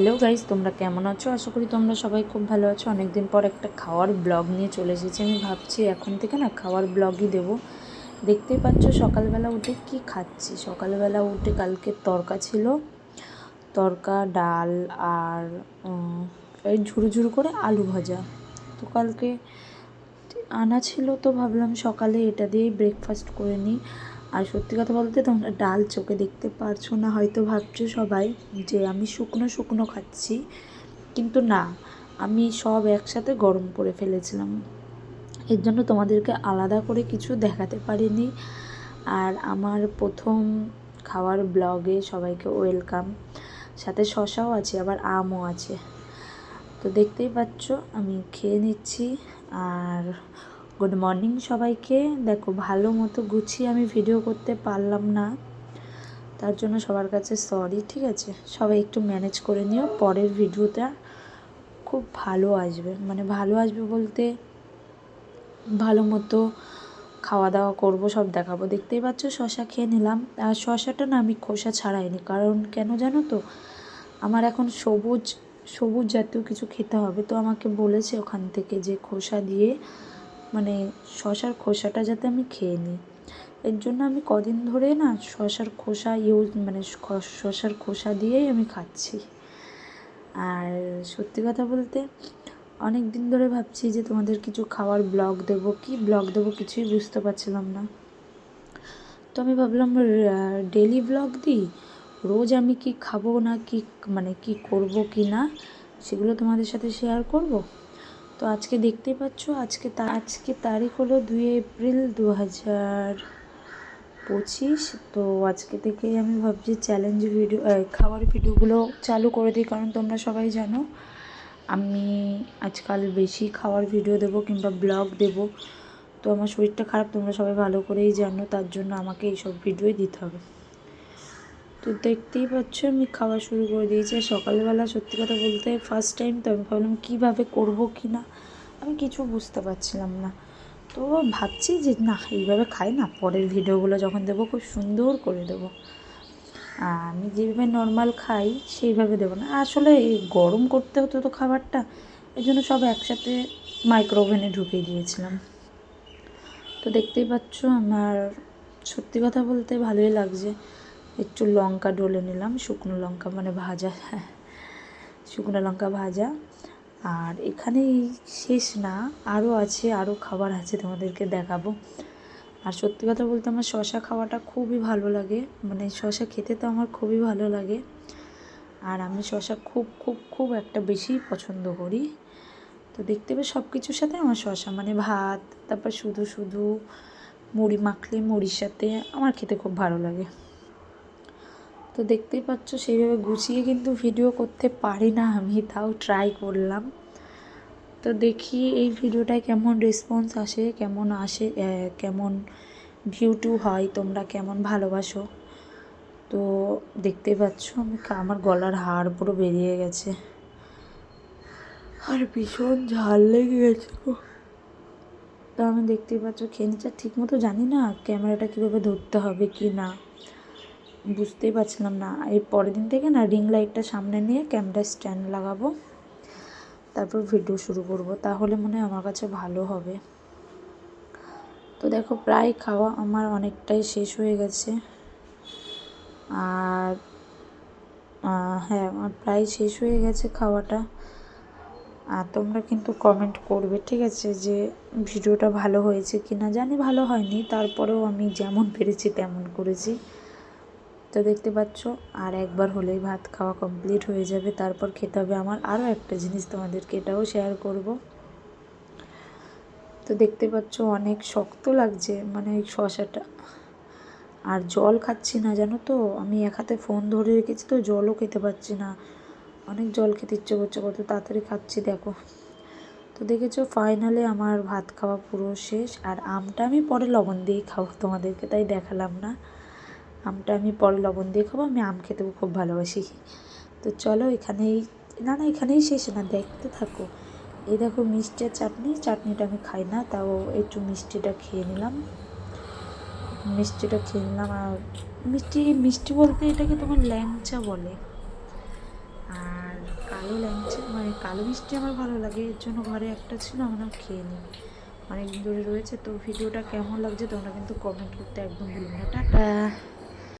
Hello guys তোমরা কেমন আছো? আশা করি তোমরা সবাই খুব ভালো আছো। অনেকদিন পর একটা খাওয়ার ব্লগ নিয়ে চলে এসেছি। আমি ভাবছি এখন থেকে না খাওয়ার ব্লগই দেবো। দেখতেই পাচ্ছ, সকালবেলা উঠে কি খাচ্ছি? সকালবেলা উঠে কালকে তরকা ছিল। তরকা, ডাল আর এই ঝুরু ঝুরু করে আলু ভাজা। তো কালকে আনা ছিল, তো ভাবলাম সকালে এটা দিয়েই ব্রেকফাস্ট করে নিই। আর সত্যি কথা বলতে তোমরা ডাল চোখে দেখতে পারছ না, হয়তো ভাবছ সবাই যে আমি শুকনো শুকনো খাচ্ছি। কিন্তু না, আমি সব একসাথে গরম করে ফেলেছিলাম। এর জন্য তোমাদেরকে আলাদা করে কিছু দেখাতে পারিনি। আর আমার প্রথম খাওয়ার ব্লগে সবাইকে ওয়েলকাম। সাথে শশাও আছে, আবার আমও আছে। তো দেখতেই পাচ্ছ, আমি খেয়ে নিচ্ছি। আর গুড মর্নিং সবাইকে। দেখো, ভালো মতো গুছিয়ে আমি ভিডিও করতে পারলাম না। তার জন্য সবার কাছে সরি ঠিক আছে? সবাই একটু ম্যানেজ করে নিও। পরের ভিডিওটা খুব ভালো আসবে। মানে ভালো আসবে বলতে ভালো মতো খাওয়া দাওয়া করব, সব দেখাবো। দেখতেই পাচ্ছ শশা খেয়ে নিলাম। আর শশাটা না আমি খোসা ছাড়াইনি। কারণ কেন জানো তো? আমার এখন সবুজ সবুজ জাতীয় কিছু খেতে হবে। তো আমাকে বলেছে ওখান থেকে যে খোসা দিয়ে মানে শশার খোসাটা যাতে আমি খেয়ে নিই। এর জন্য আমি কদিন ধরে না শশার খোসা ইউজ মানে শশার খোসা দিয়েই আমি খাচ্ছি। আর সত্যি কথা বলতে অনেক দিন ধরে ভাবছি যে তোমাদের কিছু খাওয়ার ব্লগ দেব কি? ব্লগ দেব কিছুই বুঝতে পারছিলাম না। তো আমি ভাবলাম ডেলি ব্লগ দিই? রোজ আমি কি খাব না কি মানে কি করব কি না, সেগুলো তোমাদের সাথে শেয়ার করব? তো আজকে দেখতেই পাচ্ছ, আজকে তা, আজকে তারিখ হলো দুই এপ্রিল দু হাজার পঁচিশ। তো আজকে থেকেই আমি ভাবছি চ্যালেঞ্জ ভিডিও খাবার ভিডিওগুলো চালু করে দিই, কারণ তোমরা সবাই জানো, আমি আজকাল বেশি খাওয়ার ভিডিও দেব কিংবা ব্লগ দেব। তো আমার শরীরটা খারাপ, তোমরা সবাই ভালো করেই জানো, তার জন্য আমাকে এইসব ভিডিওই দিতে হবে। তো দেখতেই পাচ্ছ, আমি খাওয়া শুরু করে দিয়েছি। সকালবেলা সত্যি কথা বলতে ফার্স্ট টাইম তো আমি ভাবলাম কীভাবে করব কি না, আমি কিছু বুঝতে পারছিলাম না। তো ভাবছি যে না, এইভাবে খাই না, পরের ভিডিওগুলো যখন দেবো খুব সুন্দর করে দেবো। আমি যেভাবে নর্মাল খাই, সেইভাবে দেবো না। আসলে গরম করতে হতো তো খাবারটা এই জন্য সব একসাথে মাইক্রো ওভেনে ঢুকিয়ে দিয়েছিলাম। তো দেখতেই পাচ্ছ, আমার সত্যি কথা বলতে ভালোই লাগছে। একটু লঙ্কা ডলে নিলাম, শুকনো লঙ্কা মানে ভাজা হ্যাঁ শুকনো লঙ্কা ভাজা। আর এখানেই শেষ না আরও আছে আরও খাবার আছে তোমাদেরকে দেখাবো। আর সত্যি কথা বলতে আমার শশা খাওয়াটা খুবই ভালো লাগে মানে শশা খেতে তো আমার খুবই ভালো লাগে। আর আমি শশা খুব খুব খুব একটা বেশি পছন্দ করি। তো দেখতে পেয়ে সব কিছুর সাথে আমার শশা মানে ভাত, তারপর শুধু শুধু মুড়ি মাখলে মুড়ির সাথে আমার খেতে খুব ভালো লাগে। তো দেখতেই পাচ্ছ, সেইভাবে গুছিয়ে কিন্তু ভিডিও করতে পারি না আমি, তাও ট্রাই করলাম। তো দেখি এই ভিডিওটায় কেমন রেসপন্স আসে, কেমন আসে কেমন ভিউ টু হয়, তোমরা কেমন ভালোবাসো? তো দেখতেই পাচ্ছ, আমি আমার গলার হাড় পুরো বেরিয়ে গেছে। আর ভীষণ ঝাল লেগে গেছে তো আমি দেখতেই পাচ্ছ খেয়ে ঠিক মতো জানি না ক্যামেরাটা কীভাবে ধরতে হবে কি না। বুঝতেই পারছিলাম না। এই পরের দিন থেকে না রিং লাইটটা সামনে নিয়ে ক্যামেরা স্ট্যান্ড লাগাবো। তারপর ভিডিও শুরু করব। তাহলে মনে হয় আমার কাছে ভালো হবে। তো দেখো, প্রায় খাওয়া আমার অনেকটাই শেষ হয়ে গেছে। আর হ্যাঁ আমার প্রায় শেষ হয়ে গেছে খাওয়াটা। আর তোমরা কিন্তু কমেন্ট করবে, ঠিক আছে, যে ভিডিওটা ভালো হয়েছে কি না জানি ভালো হয়নি। তারপরেও আমি যেমন পেরেছি তেমন করেছি। তো দেখতে পাচ্ছ, আর একবার হলেই ভাত খাওয়া কমপ্লিট হয়ে যাবে। তারপর খেতে হবে আমার আরও একটা জিনিস তোমাদেরকে, এটাও শেয়ার করব। তো দেখতে পাচ্ছ অনেক শক্ত লাগছে মানে ওই শশাটা আর জল খাচ্ছি না, জানো তো? আমি এক হাতে ফোন ধরে রেখেছি তো জলও খেতে পাচ্ছি না। অনেক জল খেতে ইচ্ছে করছে, কত তাড়াতাড়ি খাচ্ছি, দেখো। তো দেখেছ ফাইনালে আমার ভাত খাওয়া পুরো শেষ, আর আমটা আমি পরে লবণ দিয়েই খাব তোমাদেরকে, তাই দেখালাম না। আমটা আমি পরে লবণ দিয়ে খাব, আমি আম খেতেও খুব ভালোবাসি। তো চলো এখানেই, না না, এখানেই শেষ না, দেখতে থাকো। এই দেখো মিষ্টি আর চাটনি, চাটনিটা আমি খাই না, তাও একটু মিষ্টিটা খেয়ে নিলাম। মিষ্টিটা খেয়ে নিলাম, আর মিষ্টি মিষ্টি বলতে এটাকে তোমার ল্যাংচা বলে। আর কালো ল্যাংচা মানে কালো মিষ্টি আমার ভালো লাগে, এর জন্য ঘরে একটা ছিল, আমরা খেয়ে নিই। অনেক দিন ধরে রয়েছে, তো ভিডিওটা কেমন লাগছে তোমরা কিন্তু কমেন্ট করতে একদম ভুলবে না। টাটা।